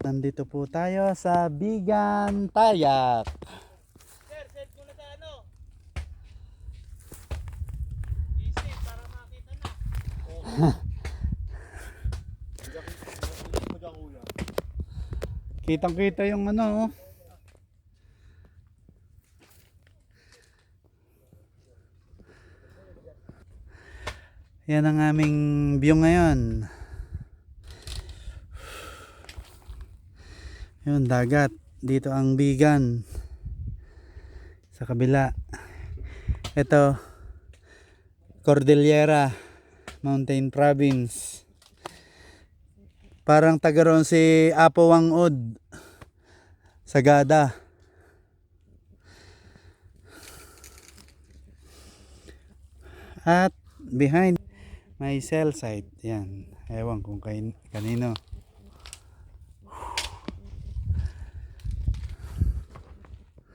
nandito po tayo sa Bigan Tayak. Sir, set ko na sa ano. Easy, para makita na. Kitang kita yung ano oh. Yan ang aming view ngayon. Yun, dagat. Dito ang Bigan. Sa kabila. Ito, Cordillera Mountain Province. Parang taga roon si Apo Wangod. Sagada. At behind may cell site. Yan. Ewan kung kanino.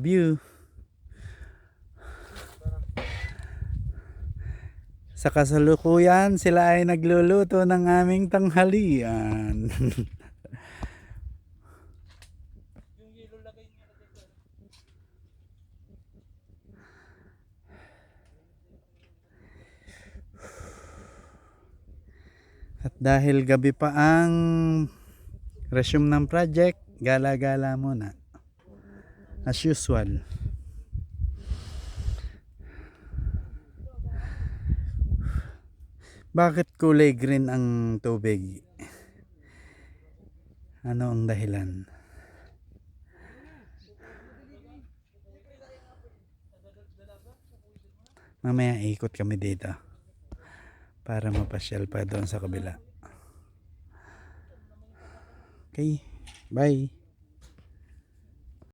View. Sa kasalukuyan, sila ay nagluluto ng aming tanghalian. At dahil gabi pa ang resume ng project, gala-gala muna. As usual. Bakit kulay green ang tubig? Ano ang dahilan? Mamaya ikot kami dito para mapasyal pa doon sa kabila. Okay, bye.